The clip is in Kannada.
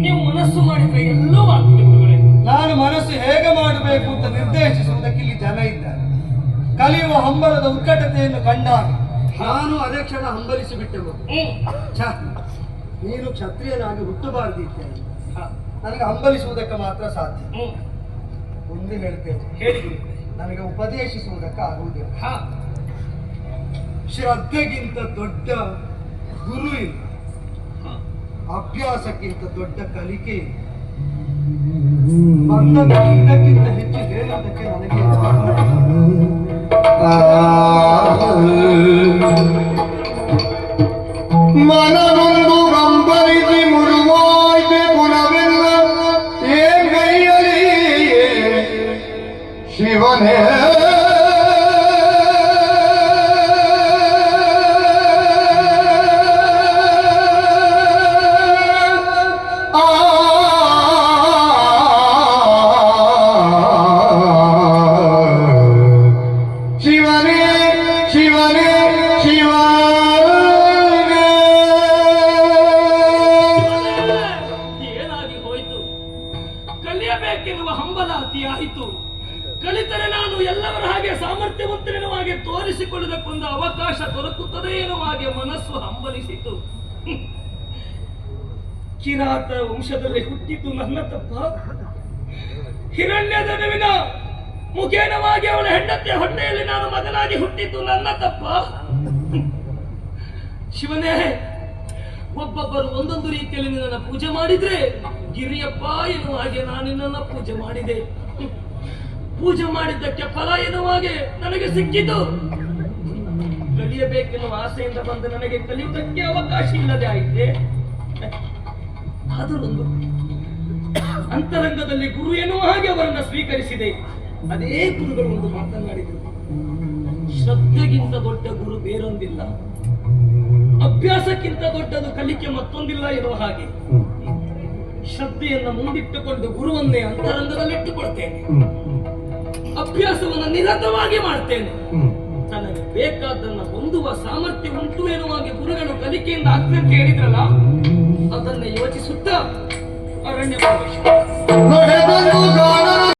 ನೀವು ಮನಸ್ಸು ಮಾಡಿದ್ರೆ ಎಲ್ಲವೂ ಆಗ್ತದೆ ಗುರುಗಳೇ. ನಾನು ಮನಸ್ಸು ಹೇಗೆ ಮಾಡಬೇಕು ಅಂತ ನಿರ್ದೇಶಿಸುವುದಕ್ಕೆ ಇಲ್ಲಿ ಜನ ಇದ್ದಾರೆ. ಕಲಿಯುವ ಹಂಬಲದ ಉತ್ಕಟತೆಯನ್ನು ಕಂಡಾಗ ನಾನು ಅದೇ ಕ್ಷಣ ಹಂಬಲಿಸಿ ಬಿಟ್ಟೆವು ಹ್ಮ್ ನೀನು ಕ್ಷತ್ರಿಯನಾಗಿ ಹುಟ್ಟಬಾರದಿದ್ದೇನೆ ಹ, ನನಗೆ ಹಂಬಲಿಸುವುದಕ್ಕೆ ಮಾತ್ರ ಸಾಧ್ಯ. ಒಂದು ಹೇಳ್ತೇನೆ. ಹೇಳಿ ನನಗೆ ಉಪದೇಶಿಸುವುದಕ್ಕೆ ಆಗುವುದಿಲ್ಲ. ಹ. ಶ್ರದ್ಧೆಗಿಂತ ದೊಡ್ಡ ಗುರು ಇಲ್ಲ. ಹ. ಅಭ್ಯಾಸಕ್ಕಿಂತ ದೊಡ್ಡ ಕಲಿಕೆ ಇಲ್ಲ. ಬಂದ ಹೆಚ್ಚು ಹೇಳುವುದಕ್ಕೆ ನನಗೆ Manamunda. ಅತಿಯಾಯಿತು ಕಲಿತರೆ ನಾನು ಎಲ್ಲವರ ಹಾಗೆ ಸಾಮರ್ಥ್ಯವಂತನೇನೋ ಹಾಗೆ ತೋರಿಸಿಕೊಳ್ಳುವುದಕ್ಕೊಂದು ಅವಕಾಶ ದೊರಕುತ್ತದೆ ಏನೋ ಹಾಗೆ ಮನಸ್ಸು ಹಂಬಲಿಸಿತು. ಕಿರಾತ ವಂಶದಲ್ಲಿ ಹುಟ್ಟಿದ್ದು ನನ್ನ ತಪ್ಪ. ಹಿರಣ್ಯದನವಿನ ಮುಖೇನವಾಗಿ ಅವಳ ಹೆಂಡತಿಯ ಹೊಟ್ಟೆಯಲ್ಲಿ ನಾನು ಮಗನಾಗಿ ಹುಟ್ಟಿದ್ದು ನನ್ನ ತಪ್ಪ. ಶಿವನೇ ಒಬ್ಬೊಬ್ಬರು ಒಂದೊಂದು ರೀತಿಯಲ್ಲಿ ನಿನ್ನನ್ನು ಪೂಜೆ ಮಾಡಿದ್ರೆ ಗಿರಿಯಪ್ಪ ಎನ್ನುವ ಹಾಗೆ ನಾನು ನಿನ್ನನ್ನು ಪೂಜೆ ಮಾಡಿದೆ. ಪೂಜೆ ಮಾಡಿದ್ದಕ್ಕೆ ಫಲ ಎನ್ನುವ ಹಾಗೆ ನನಗೆ ಸಿಕ್ಕಿತು. ಕಲಿಯಬೇಕೆನ್ನುವ ಆಸೆಯಿಂದ ಬಂದು ನನಗೆ ಕಲಿಯುವುದಕ್ಕೆ ಅವಕಾಶ ಇಲ್ಲದೆ ಆಯಿತೆ. ಅದರೊಂದು ಅಂತರಂಗದಲ್ಲಿ ಗುರು ಎನ್ನುವ ಹಾಗೆ ಅವರನ್ನ ಸ್ವೀಕರಿಸಿದೆ. ಅದೇ ಗುರುಗಳು ಒಂದು ಮಾತನಾಡಿದರು ಶ್ರದ್ಧೆಗಿಂತ ದೊಡ್ಡ ಗುರು ಬೇರೊಂದಿಲ್ಲ. ಅಭ್ಯಾಸಕ್ಕಿಂತ ದೊಡ್ಡದು ಕಲಿಕೆ ಮತ್ತೊಂದಿಲ್ಲ ಇರುವ ಹಾಗೆ. ಶ್ರದ್ಧೆಯನ್ನು ಮುಂದಿಟ್ಟುಕೊಂಡು ಗುರುವನ್ನೇ ಅಂತರಂಗದಲ್ಲಿಟ್ಟುಕೊಳ್ತೇನೆ ಅಭ್ಯಾಸವನ್ನು ನಿರತವಾಗಿ ಮಾಡ್ತೇನೆ. ತನಗೆ ಬೇಕಾದನ್ನ ಹೊಂದುವ ಸಾಮರ್ಥ್ಯ ಉಂಟು ಎನ್ನುವ ಹಾಗೆ ಗುರುಗಳು ಕಲಿಕೆಯಿಂದ ಆಗ್ತಂತ ಹೇಳಿದ್ರಲ್ಲ ಅದನ್ನ ಯೋಚಿಸುತ್ತಾ ಅರಣ್ಯ ಪ್ರವೇಶ.